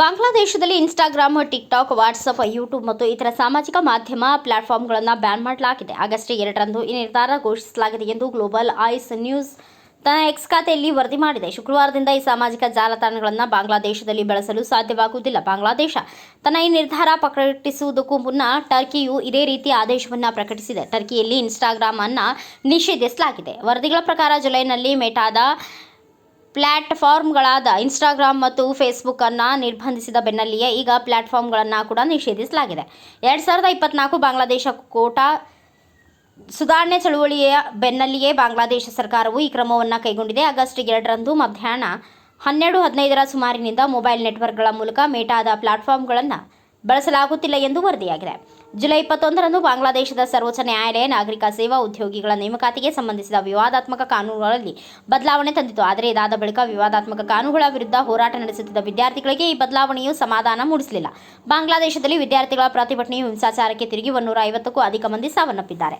ಬಾಂಗ್ಲಾದೇಶದಲ್ಲಿ Instagram TikTok WhatsApp YouTube ಮತ್ತು ಇತರ ಸಾಮಾಜಿಕ ಮಾಧ್ಯಮ ಪ್ಲಾಟ್ಫಾರ್ಮ್ಗಳನ್ನು ಬ್ಯಾನ್ ಮಾಡಲಾಗಿದೆ. ಆಗಸ್ಟ್ ಎರಡರಂದು ಈ ನಿರ್ಧಾರ ಘೋಷಿಸಲಾಗಿದೆ ಎಂದು ಗ್ಲೋಬಲ್ ಐಸ್ ನ್ಯೂಸ್ ತನ್ನ ಎಕ್ಸ್ ಖಾತೆಯಲ್ಲಿ ವರದಿ ಮಾಡಿದೆ. ಶುಕ್ರವಾರದಿಂದ ಈ ಸಾಮಾಜಿಕ ಜಾಲತಾಣಗಳನ್ನು ಬಾಂಗ್ಲಾದೇಶದಲ್ಲಿ ಬಳಸಲು ಸಾಧ್ಯವಾಗುವುದಿಲ್ಲ. ಬಾಂಗ್ಲಾದೇಶ ತನ್ನ ಈ ನಿರ್ಧಾರ ಪ್ರಕಟಿಸುವುದಕ್ಕೂ ಮುನ್ನ ಟರ್ಕಿಯು ಇದೇ ರೀತಿ ಆದೇಶವನ್ನು ಪ್ರಕಟಿಸಿದೆ. ಟರ್ಕಿಯಲ್ಲಿ ಇನ್ಸ್ಟಾಗ್ರಾಮ್ ಅನ್ನು ನಿಷೇಧಿಸಲಾಗಿದೆ. ವರದಿಗಳ ಪ್ರಕಾರ ಜುಲೈನಲ್ಲಿ ಮೆಟಾದ ಪ್ಲಾಟ್ಫಾರ್ಮ್ಗಳಾದ ಇನ್ಸ್ಟಾಗ್ರಾಮ್ ಮತ್ತು ಫೇಸ್ಬುಕ್ ಅನ್ನ ನಿರ್ಬಂಧಿಸಿದ ಬೆನ್ನಲ್ಲಿಯೇ ಈಗ ಪ್ಲಾಟ್ಫಾರ್ಮ್ಗಳನ್ನು ಕೂಡ ನಿಷೇಧಿಸಲಾಗಿದೆ. ಎರಡು ಸಾವಿರದ ಇಪ್ಪತ್ನಾಲ್ಕು ಬಾಂಗ್ಲಾದೇಶ ಕೋಟಾ ಸುಧಾರಣೆ ಚಳುವಳಿಯ ಬೆನ್ನಲ್ಲಿಯೇ ಬಾಂಗ್ಲಾದೇಶ ಸರ್ಕಾರವು ಈ ಕ್ರಮವನ್ನು ಕೈಗೊಂಡಿದೆ. ಆಗಸ್ಟ್ ಎರಡರಂದು ಮಧ್ಯಾಹ್ನ ಹನ್ನೆರಡು ಹದಿನೈದರ ಸುಮಾರಿನಿಂದ ಮೊಬೈಲ್ ನೆಟ್ವರ್ಕ್ಗಳ ಮೂಲಕ ಮೇಟಾದ ಪ್ಲಾಟ್ಫಾರ್ಮ್ಗಳನ್ನು ಬಳಸಲಾಗುತ್ತಿಲ್ಲ ಎಂದು ವರದಿಯಾಗಿದೆ. ಜುಲೈ ಇಪ್ಪತ್ತೊಂದರಂದು ಬಾಂಗ್ಲಾದೇಶದ ಸರ್ವೋಚ್ಚ ನ್ಯಾಯಾಲಯ ನಾಗರಿಕ ಸೇವಾ ಉದ್ಯೋಗಿಗಳ ನೇಮಕಾತಿಗೆ ಸಂಬಂಧಿಸಿದ ವಿವಾದಾತ್ಮಕ ಕಾನೂನುಗಳಲ್ಲಿ ಬದಲಾವಣೆ ತಂದಿತು. ಆದರೆ ಇದಾದ ಬಳಿಕ ವಿವಾದಾತ್ಮಕ ಕಾನೂನುಗಳ ವಿರುದ್ಧ ಹೋರಾಟ ನಡೆಸುತ್ತಿದ್ದ ವಿದ್ಯಾರ್ಥಿಗಳಿಗೆ ಈ ಬದಲಾವಣೆಯು ಸಮಾಧಾನ ಮೂಡಿಸಲಿಲ್ಲ. ಬಾಂಗ್ಲಾದೇಶದಲ್ಲಿ ವಿದ್ಯಾರ್ಥಿಗಳ ಪ್ರತಿಭಟನೆಯು ಹಿಂಸಾಚಾರಕ್ಕೆ ತಿರುಗಿ, ಒಂದೂರ ಐವತ್ತಕ್ಕೂ ಅಧಿಕ ಮಂದಿ ಸಾವನ್ನಪ್ಪಿದ್ದಾರೆ.